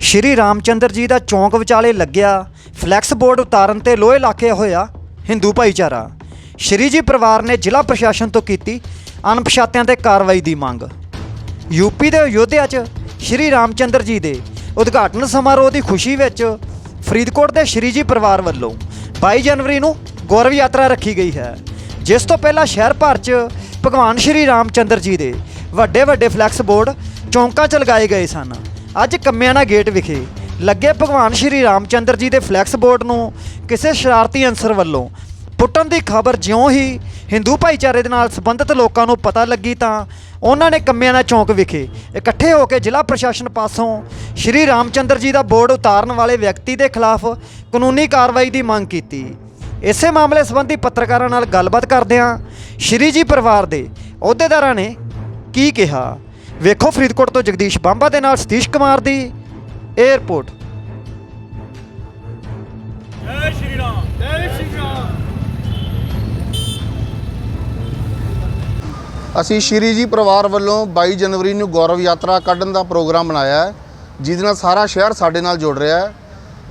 ਸ਼੍ਰੀ ਰਾਮਚੰਦਰ ਜੀ ਦਾ ਚੌਂਕ ਵਿਚਾਲੇ ਲੱਗਿਆ ਫਲੈਕਸ ਬੋਰਡ ਉਤਾਰਨ ਤੇ ਲੋਹੇ ਲਾਕੇ ਹੋਇਆ ਹਿੰਦੂ ਭਾਈਚਾਰਾ। ਸ਼੍ਰੀ ਜੀ ਪਰਿਵਾਰ ਨੇ ਜ਼ਿਲ੍ਹਾ ਪ੍ਰਸ਼ਾਸਨ ਤੋਂ ਕੀਤੀ ਅਣਪਛਾਤਿਆਂ ਤੇ ਕਾਰਵਾਈ ਦੀ ਮੰਗ। ਯੂਪੀ ਦੇ ਅਯੋਧਿਆ 'ਚ ਸ਼੍ਰੀ ਰਾਮਚੰਦਰ ਜੀ ਦੇ ਉਦਘਾਟਨ ਸਮਾਰੋਹ ਦੀ ਖੁਸ਼ੀ ਵਿੱਚ ਫਰੀਦਕੋਟ ਦੇ ਸ਼੍ਰੀ ਜੀ ਪਰਿਵਾਰ ਵੱਲੋਂ 22 ਜਨਵਰੀ ਨੂੰ ਗੌਰਵ ਯਾਤਰਾ ਰੱਖੀ ਗਈ ਹੈ। ਜਿਸ ਤੋਂ ਪਹਿਲਾਂ ਸ਼ਹਿਰ ਭਰ 'ਚ ਭਗਵਾਨ ਸ਼੍ਰੀ ਰਾਮਚੰਦਰ ਜੀ ਦੇ ਵੱਡੇ ਵੱਡੇ ਫਲੈਕਸ ਬੋਰਡ ਚੌਂਕਾਂ 'ਚ ਲਗਾਏ ਗਏ ਸਨ। ਅੱਜ ਕੰਮਿਆਣਾ ਗੇਟ ਵਿਖੇ ਲੱਗੇ ਭਗਵਾਨ ਸ਼੍ਰੀ ਰਾਮਚੰਦਰ ਜੀ ਦੇ ਫਲੈਕਸ ਬੋਰਡ ਨੂੰ ਕਿਸੇ ਸ਼ਰਾਰਤੀ ਅਨਸਰ ਵੱਲੋਂ ਪੁੱਟਣ ਦੀ ਖਬਰ ਜਿਉਂ ਹੀ ਹਿੰਦੂ ਭਾਈਚਾਰੇ ਦੇ ਨਾਲ ਸੰਬੰਧਿਤ ਲੋਕਾਂ ਨੂੰ ਪਤਾ ਲੱਗੀ ਤਾਂ ਉਹਨਾਂ ਨੇ ਕੰਮਿਆਣਾ ਚੌਂਕ ਵਿਖੇ ਇਕੱਠੇ ਹੋ ਕੇ ਜ਼ਿਲ੍ਹਾ ਪ੍ਰਸ਼ਾਸਨ ਪਾਸੋਂ ਸ਼੍ਰੀ ਰਾਮਚੰਦਰ ਜੀ ਦਾ ਬੋਰਡ ਉਤਾਰਨ ਵਾਲੇ ਵਿਅਕਤੀ ਦੇ ਖਿਲਾਫ ਕਾਨੂੰਨੀ ਕਾਰਵਾਈ ਦੀ ਮੰਗ ਕੀਤੀ। ਇਸੇ ਮਾਮਲੇ ਸੰਬੰਧੀ ਪੱਤਰਕਾਰਾਂ ਨਾਲ ਗੱਲਬਾਤ ਕਰਦਿਆਂ ਸ਼੍ਰੀ ਜੀ ਪਰਿਵਾਰ ਦੇ ਅਹੁਦੇਦਾਰਾਂ ਨੇ ਕੀ ਕਿਹਾ? ਵੇਖੋ ਫਰੀਦਕੋਟ ਤੋਂ ਜਗਦੀਸ਼ ਬਾਂਬਾ ਦੇ ਨਾਲ ਸਤੀਸ਼ ਕੁਮਾਰ ਦੀ 에ਅਰਪੋਰਟ ਜੈ ਸ਼੍ਰੀ ਰਾਮ ਜੈ ਸ਼੍ਰੀ ਰਾਮ। ਅਸੀਂ ਸ਼੍ਰੀ ਜੀ ਪਰਿਵਾਰ ਵੱਲੋਂ 22 ਜਨਵਰੀ ਨੂੰ ਗੌਰਵ ਯਾਤਰਾ ਕੱਢਣ ਦਾ ਪ੍ਰੋਗਰਾਮ ਬਣਾਇਆ ਹੈ ਜਿਹਦੇ ਨਾਲ ਸਾਰਾ ਸ਼ਹਿਰ ਸਾਡੇ ਨਾਲ ਜੁੜ ਰਿਹਾ ਹੈ।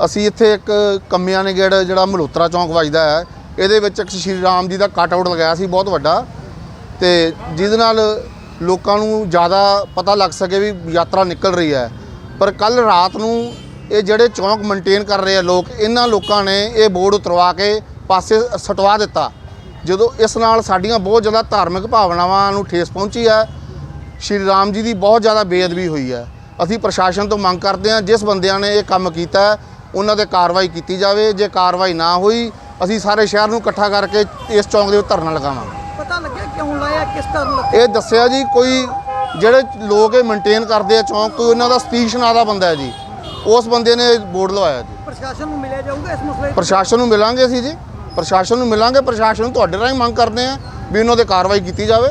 ਅਸੀਂ ਇੱਥੇ ਇੱਕ ਕੰਮਿਆਂ ਨੇ ਗੇੜ ਜਿਹੜਾ ਮਲਹੋਤਰਾ ਚੌਂਕ ਵੱਜਦਾ ਹੈ ਇਹਦੇ ਵਿੱਚ ਇੱਕ ਸ਼੍ਰੀ ਰਾਮ ਜੀ ਦਾ ਕੱਟ ਆਊਟ ਲਗਾਇਆ ਸੀ ਬਹੁਤ ਵੱਡਾ। ਤੇ ਜਿਹਦੇ ਨਾਲ ਲੋਕਾਂ ਨੂੰ ਜ਼ਿਆਦਾ ਪਤਾ ਲੱਗ ਸਕੇ ਵੀ ਯਾਤਰਾ ਨਿਕਲ ਰਹੀ ਹੈ। ਪਰ ਕੱਲ ਰਾਤ ਨੂੰ ਇਹ ਜਿਹੜੇ ਚੌਂਕ ਮੇਨਟੇਨ ਕਰ ਰਹੇ ਆ ਲੋਕ, ਇਹਨਾਂ ਲੋਕਾਂ ਨੇ ਇਹ ਬੋਰਡ ਉਤਰਵਾ ਕੇ ਪਾਸੇ ਸਟਵਾ ਦਿੱਤਾ। ਜਦੋਂ ਇਸ ਨਾਲ ਸਾਡੀਆਂ ਬਹੁਤ ਜ਼ਿਆਦਾ ਧਾਰਮਿਕ ਭਾਵਨਾਵਾਂ ਨੂੰ ਠੇਸ ਪਹੁੰਚੀ ਹੈ। ਸ਼੍ਰੀ ਰਾਮ ਜੀ ਦੀ ਬਹੁਤ ਜ਼ਿਆਦਾ ਬੇਅਦਬੀ ਹੋਈ ਹੈ। ਅਸੀਂ ਪ੍ਰਸ਼ਾਸਨ ਤੋਂ ਮੰਗ ਕਰਦੇ ਹਾਂ, ਜਿਸ ਬੰਦਿਆਂ ਨੇ ਇਹ ਕੰਮ ਕੀਤਾ ਉਹਨਾਂ ਤੇ ਕਾਰਵਾਈ ਕੀਤੀ ਜਾਵੇ। ਜੇ ਕਾਰਵਾਈ ਨਾ ਹੋਈ, ਅਸੀਂ ਸਾਰੇ ਸ਼ਹਿਰ ਨੂੰ ਇਕੱਠਾ ਕਰਕੇ ਇਸ ਚੌਂਕ ਦੇ ਉੱਤੇ ਧਰਨਾ ਲਗਾਵਾਂਗੇ। ਕਿਉਂ ਲਾਇਆ ਕਿਸ ਕਾਰਨ ਲੱਗਿਆ ਇਹ ਦੱਸਿਆ ਜੀ ਕੋਈ ਜਿਹੜੇ ਲੋਕ ਇਹ ਮੇਨਟੇਨ ਕਰਦੇ ਆ ਚੌਂਕ ਕੋਈ ਉਹਨਾਂ ਦਾ ਸਤੀਸ਼ ਨਾਂ ਦਾ ਬੰਦਾ ਹੈ ਜੀ। ਉਸ ਬੰਦੇ ਨੇ ਬੋਰਡ ਲਵਾਇਆ ਜੀ। ਪ੍ਰਸ਼ਾਸਨ ਨੂੰ ਮਿਲਿਆ ਜਾਊਗਾ ਇਸ ਮਸਲੇ 'ਤੇ? ਪ੍ਰਸ਼ਾਸਨ ਨੂੰ ਮਿਲਾਂਗੇ ਅਸੀਂ ਜੀ। ਪ੍ਰਸ਼ਾਸਨ ਨੂੰ ਮਿਲਾਂਗੇ ਪ੍ਰਸ਼ਾਸਨ ਨੂੰ ਤੁਹਾਡੇ ਰਾਹੀਂ ਮੰਗ ਕਰਦੇ ਆ ਵੀ ਉਹਨਾਂ ਤੇ ਕਾਰਵਾਈ ਕੀਤੀ ਜਾਵੇ।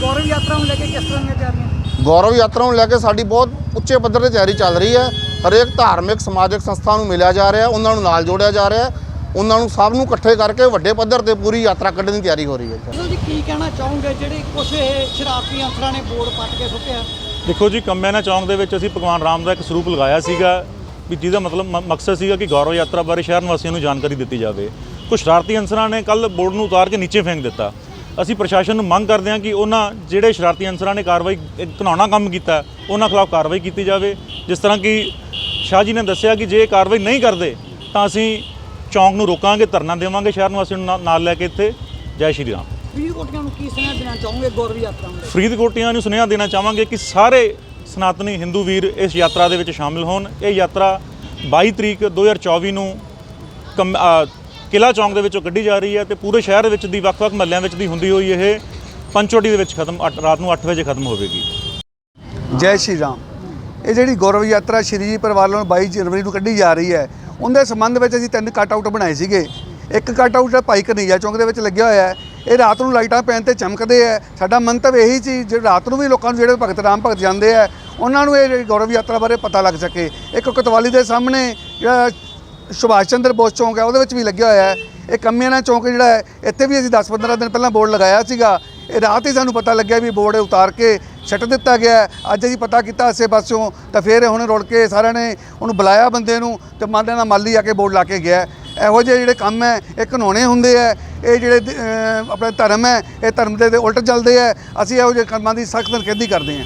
ਗੌਰਵ ਯਾਤਰਾ ਨੂੰ ਲੈ ਕੇ ਕਿਸ ਤਰ੍ਹਾਂ ਦੀਆਂ ਤਿਆਰੀਆਂ? ਗੌਰਵ ਯਾਤਰਾ ਨੂੰ ਲੈ ਕੇ ਸਾਡੀ ਬਹੁਤ ਉੱਚੇ ਪੱਧਰ ਤੇ ਤਿਆਰੀ ਚੱਲ ਰਹੀ ਹੈ। ਹਰੇਕ ਧਾਰਮਿਕ ਸਮਾਜਿਕ ਸੰਸਥਾ ਨੂੰ ਮਿਲਿਆ ਜਾ ਰਿਹਾ ਉਹਨਾਂ ਨੂੰ ਨਾਲ ਜੋੜਿਆ ਜਾ ਰਿਹਾ ਉਹਨਾਂ ਨੂੰ ਸਭ ਨੂੰ ਇਕੱਠੇ ਕਰਕੇ ਵੱਡੇ ਪੱਧਰ ਤੇ ਪੂਰੀ ਯਾਤਰਾ ਕੱਢਣ ਦੀ ਤਿਆਰੀ ਹੋ ਰਹੀ ਹੈ ਅਸਲ ਜੀ ਕੀ ਕਹਿਣਾ ਚਾਹੋਗੇ? ਜਿਹੜੇ ਕੁਝ ਇਹ ਸ਼ਰਾਰਤੀ ਅੰਸਰਾਂ ਨੇ ਬੋਰਡ ਪੱਟ ਕੇ ਸੁੱਟਿਆ। ਦੇਖੋ ਜੀ ਕੰਮਿਆਨਾ ਚੌਂਕ ਦੇ ਵਿੱਚ ਅਸੀਂ ਭਗਵਾਨ ਰਾਮ ਦਾ ਇੱਕ ਸਰੂਪ ਲਗਾਇਆ ਸੀਗਾ ਵੀ ਜਿਹਦਾ ਮਤਲਬ ਮਕਸਦ ਸੀਗਾ ਕਿ ਗੌਰਵ ਯਾਤਰਾ ਬਾਰੇ ਸ਼ਹਿਰ ਨਿਵਾਸੀਆਂ ਨੂੰ ਜਾਣਕਾਰੀ ਦਿੱਤੀ ਜਾਵੇ। ਕੁਝ ਸ਼ਰਾਰਤੀ ਅਨਸਰਾਂ ਨੇ ਕੱਲ ਬੋਰਡ ਨੂੰ ਉਤਾਰ ਕੇ ਨੀਚੇ ਫੇਂਕ ਦਿੱਤਾ। ਅਸੀਂ ਪ੍ਰਸ਼ਾਸਨ ਨੂੰ ਮੰਗ ਕਰਦੇ ਹਾਂ ਕਿ ਉਹਨਾਂ ਜਿਹੜੇ ਸ਼ਰਾਰਤੀ ਅਨਸਰਾਂ ਨੇ ਕਾਰਵਾਈ ਇੱਕ ਘਿਨਾਉਣਾ ਕੰਮ ਕੀਤਾ ਉਹਨਾਂ ਖਿਲਾਫ ਕਾਰਵਾਈ ਕੀਤੀ ਜਾਵੇ। ਜਿਸ ਤਰ੍ਹਾਂ ਕਿ ਸ਼ਾਹ ਜੀ ਨੇ ਦੱਸਿਆ ਕਿ ਜੇ ਕਾਰਵਾਈ ਨਹੀਂ ਕਰਦੇ ਤਾਂ ਅਸੀਂ ਚੌਂਕ ਨੂੰ ਰੋਕਾਂਗੇ ਧਰਨਾ ਦੇਵਾਂਗੇ ਸ਼ਹਿਰ ਨੂੰ ਨਾਲ- ਨਾਲ ਲੈ ਕੇ ਇੱਥੇ। ਜੈ ਸ਼੍ਰੀ ਰਾਮ। ਵੀਰ ਕੋਟੀਆਂ ਨੂੰ ਕੀ ਸੁਨੇਹਾ ਦੇਣਾ ਚਾਹੋਗੇ ਗੌਰਵ ਯਾਤਰਾ ਨੂੰ? ਫਰੀਦਕੋਟੀਆਂ ਨੂੰ ਸੁਨੇਹਾ ਦੇਣਾ ਚਾਹਾਂਗੇ ਕਿ ਸਾਰੇ ਸਨਾਤਨੀ ਹਿੰਦੂ ਵੀਰ ਇਸ ਯਾਤਰਾ ਦੇ ਵਿੱਚ ਸ਼ਾਮਿਲ ਹੋਣ। ਇਹ ਯਾਤਰਾ 22 ਤਰੀਕ 2024 ਨੂੰ ਕਿਲ੍ਹਾ ਚੌਂਕ ਦੇ ਵਿੱਚੋਂ ਕੱਢੀ ਜਾ ਰਹੀ ਹੈ ਤੇ ਪੂਰੇ ਸ਼ਹਿਰ ਵਿੱਚ ਦੀ ਵੱਖ-ਵੱਖ ਮਹੱਲਿਆਂ ਵਿੱਚ ਦੀ ਹੁੰਦੀ ਹੋਈ ਇਹ ਪੰਚਵਟੀ ਦੇ ਵਿੱਚ ਖਤਮ ਅੱਠ- ਰਾਤ ਨੂੰ 8 ਵਜੇ ਖਤਮ ਹੋਵੇਗੀ। ਜੈ ਸ਼੍ਰੀ ਰਾਮ। ਇਹ ਜਿਹੜੀ ਗੌਰਵ ਯਾਤਰਾ ਸ਼੍ਰੀ ਜੀ ਪਰਿਵਾਰ ਵੱਲੋਂ 22 ਜਨਵਰੀ ਨੂੰ ਕੱਢੀ ਜਾ ਰਹੀ ਹੈ ਉਹਦੇ ਸੰਬੰਧ ਵਿੱਚ ਅਸੀਂ ਤਿੰਨ ਕੱਟ ਆਊਟ ਬਣਾਏ ਸੀਗੇ। ਇੱਕ ਕੱਟ ਆਊਟ ਭਾਈ ਕਨਈਆ ਚੌਂਕ ਦੇ ਵਿੱਚ ਲੱਗਿਆ ਹੋਇਆ ਹੈ। ਇਹ ਰਾਤ ਨੂੰ ਲਾਈਟਾਂ ਪੈਣ ਤੇ ਚਮਕਦੇ ਹੈ। ਸਾਡਾ ਮੰਤਵ ਇਹੀ ਸੀ ਜਿਹੜੇ ਰਾਤ ਨੂੰ ਵੀ ਲੋਕਾਂ ਨੂੰ ਜਿਹੜੇ ਭਗਤ ਰਾਮ ਭਗਤ ਜਾਂਦੇ ਆ ਉਹਨਾਂ ਨੂੰ ਇਹ ਜਿਹੜੀ ਗੌਰਵ ਯਾਤਰਾ ਬਾਰੇ ਪਤਾ ਲੱਗ ਸਕੇ। ਇੱਕ ਕਤਵਾਲੀ ਦੇ ਸਾਹਮਣੇ ਜਿਹੜਾ ਸੁਭਾਸ਼ ਚੰਦਰ ਬੋਸ ਚੌਂਕ ਹੈ, ਉਹਦੇ ਵਿੱਚ ਵੀ ਲੱਗਿਆ ਹੋਇਆ ਹੈ। ਇਹ ਕੰਮਿਆਣਾ ਚੌਂਕ ਜਿਹੜਾ ਹੈ, ਇੱਥੇ ਵੀ ਅਸੀਂ 10-15 ਦਿਨ ਪਹਿਲਾਂ ਬੋਰਡ ਲਗਾਇਆ ਸੀਗਾ। ਇਹ ਰਾਤ ਹੀ ਸਾਨੂੰ ਪਤਾ ਲੱਗਿਆ ਵੀ ਬੋਰਡ ਉਤਾਰ ਕੇ ਛੱਟ ਦਿੱਤਾ ਗਿਆ ਅੱਜ ਅਸੀਂ ਪਤਾ ਕੀਤਾ ਆਸੇ ਪਾਸਿਓਂ, ਤਾਂ ਫਿਰ ਹੁਣ ਰੁੜ ਕੇ ਸਾਰਿਆਂ ਨੇ ਉਹਨੂੰ ਬੁਲਾਇਆ ਬੰਦੇ ਨੂੰ ਤੇ ਮਾਲੇ ਨਾਲ ਮਾਲੀ ਆ ਕੇ ਬੋਰਡ ਲਾ ਕੇ ਗਿਆ ਇਹੋ ਜਿਹੇ ਜਿਹੜੇ ਕੰਮ ਹੈ, ਇਹ ਘਨੋਣੇ ਹੁੰਦੇ ਆ ਇਹ ਜਿਹੜੇ ਆਪਣੇ ਧਰਮ ਹੈ, ਇਹ ਧਰਮ ਦੇ ਦੇ ਉਲਟ ਚੱਲਦੇ ਆ ਅਸੀਂ ਇਹੋ ਜਿਹੇ ਕੰਮਾਂ ਦੀ ਸਖਤ ਨਿਖੇਧੀ ਕਰਦੇ ਹਾਂ।